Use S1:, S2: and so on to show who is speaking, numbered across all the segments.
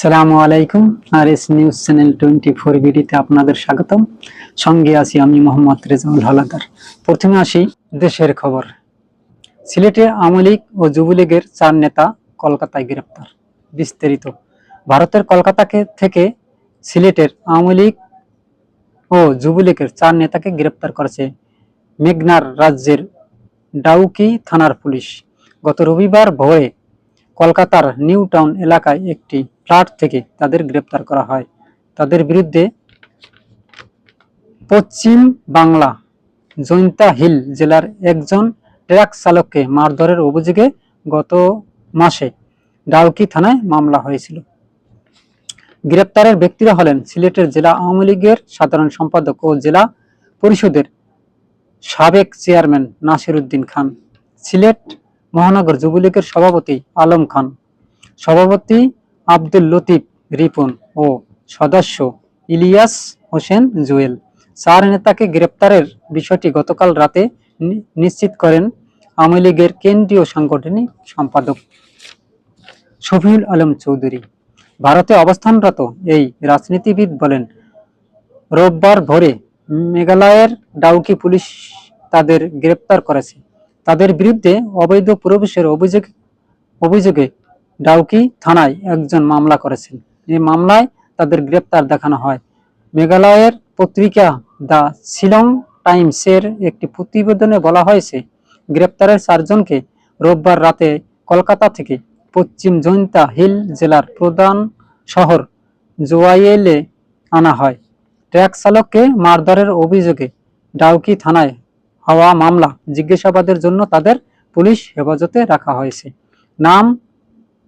S1: সালামু আলাইকুম R S news channel twenty four বিডিতে আপনাদের স্বাগতম। সঙ্গে আছি আমি মোহাম্মদ রেজাউল হালাদার। প্রথমে আসি দেশের খবর। সিলেটে আওয়ামী লীগ ও যুবলীগের চার নেতা কলকাতায় গ্রেপ্তার। বিস্তারিত। ভারতের কলকাতাকে থেকে সিলেটের আওয়ামী লীগ ও যুবলীগের চার নেতাকে গ্রেপ্তার করেছে মেঘনার রাজ্যের ডাউকি থানার পুলিশ। গত রবিবার ভোরে কলকাতার নিউ টাউন এলাকায় একটি ফ্ল্যাট থেকে তাদের গ্রেপ্তার করা হয়। তাদের বিরুদ্ধে পশ্চিম বাংলা জৈন্তা হিল জেলার একজন ট্রাক চালককে মারধরের অভিযোগে গত মাসে ডাউকি থানায় মামলা হয়েছিল। গ্রেপ্তারের ব্যক্তিরা হলেন সিলেটের জেলা আওয়ামী লীগের সাধারণ সম্পাদক ও জেলা পরিষদের সাবেক চেয়ারম্যান নাসির উদ্দিন খান। সিলেট মহানগর যুবলীগের সভাপতি আলম খান, সভাপতি আব্দুল লতিফ রিপন ও সদস্য ইলিয়াস হোসেন জুয়েল। চার নেতাকে গ্রেপ্তারের বিষয়টি গতকাল রাতে নিশ্চিত করেন আওয়ামী লীগের কেন্দ্রীয় সাংগঠনিক সম্পাদক শফিউল আলম চৌধুরী। ভারতে অবস্থানরত এই রাজনীতিবিদ বলেন, রোববার ভোরে মেঘালয়ের ডাউকি পুলিশ তাদের গ্রেপ্তার করেছে। তাদের বিরুদ্ধে অবৈধ প্রবেশের অভিযোগ অভিযোগে ডাউকি থানায় একজন মামলা করেছেন। এই মামলায় তাদের গ্রেপ্তার দেখানো হয়। মেঘালয়ের পত্রিকা দ্য শিলং টাইমসের একটি প্রতিবেদনে বলা হয়েছে, গ্রেপ্তারের চারজনকে রোববার রাতে কলকাতা থেকে পশ্চিম জৈন্তা হিল জেলার প্রধান শহর জোয়াইলে আনা হয়। ট্রাক চালককে মারধরের অভিযোগে ডাউকি থানায় হওয়া মামলা জিজ্ঞাসাবাদের জন্য তাদের পুলিশ হেফাজতে রাখা হয়েছে। নাম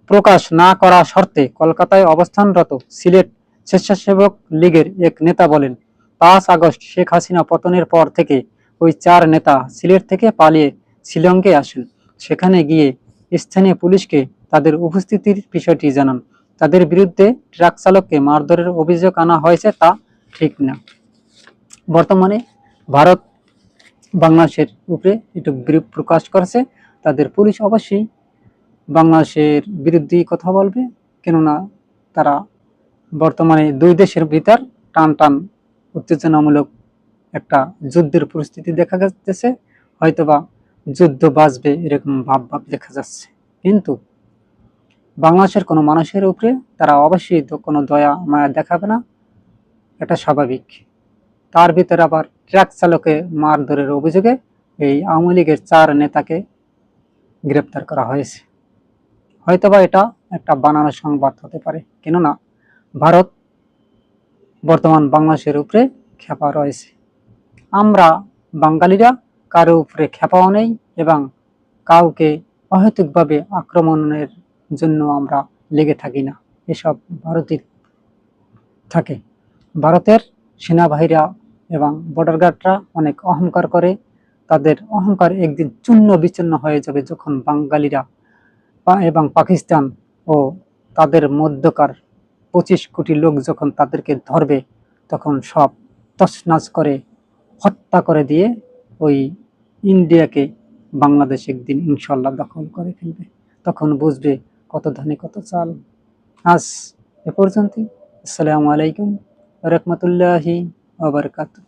S1: প্রকাশ না করা শর্তে কলকাতায় অবস্থানরত সিলেট স্বেচ্ছাসেবক লীগের এক নেতা বলেন, পাঁচ আগস্ট শেখ হাসিনা পতনের পর থেকে ওই চার নেতা সিলেট থেকে পালিয়ে শিলংয়ে আসেন। সেখানে গিয়ে স্থানীয় পুলিশকে তাদের উপস্থিতির বিষয়টি জানান। তাদের বিরুদ্ধে ট্রাক চালককে মারধরের অভিযোগ আনা হয়েছে তা ঠিক না। বর্তমানে ভারত বাংলাদেশের উপরে একটু বিরূপ প্রকাশ করেছে। তাদের পুলিশ অবশ্যই বাংলাদেশের বিরুদ্ধে কথা বলবে, কেননা তারা বর্তমানে দুই দেশের ভিতর টান টান উত্তেজনামূলক একটা যুদ্ধের পরিস্থিতি দেখা যাচ্ছে। হয়তোবা যুদ্ধ বাঁচবে এরকম ভাব ভাব দেখা যাচ্ছে। কিন্তু বাংলাদেশের কোনো মানুষের উপরে তারা অবশ্যই কোনো দয়া, মায়া দেখাবে না। এটা স্বাভাবিক। তার ভিতরে আবার ট্রাক চালকে মারধরের অভিযোগে এই আওয়ামী লীগের চার নেতাকে গ্রেপ্তার করা হয়েছে। হয়তোবা এটা একটা বানানো সংবাদ হতে পারে, কেননা ভারত বর্তমান বাংলাদেশের উপরে খেপা রয়েছে। আমরা বাঙালিরা কারও উপরে খেপাও নেই এবং কাউকে অহেতুকভাবে আক্রমণের জন্য আমরা লেগে থাকি না। এসব ভারতের থাকে। ভারতের সেনাবাহিনীরা এবং বর্ডার গার্ডরা অনেক অহংকার করে। তাদের অহংকার একদিন চূর্ণ বিচ্ছিন্ন হয়ে যাবে যখন বাঙালিরা এবং পাকিস্তান ও তাদের মধ্যকার পঁচিশ কোটি লোক যখন তাদেরকে ধরবে, তখন সব তছনাছ করে, হত্যা করে দিয়ে ওই ইন্ডিয়াকে বাংলাদেশ একদিন ইনশাল্লাহ দখল করে ফেলবে। তখন বুঝবে কত ধানে কত চাল। আজ এ পর্যন্তই। আসসালামু আলাইকুম। ரஹமத்துல்லாஹி வபர்காத்து.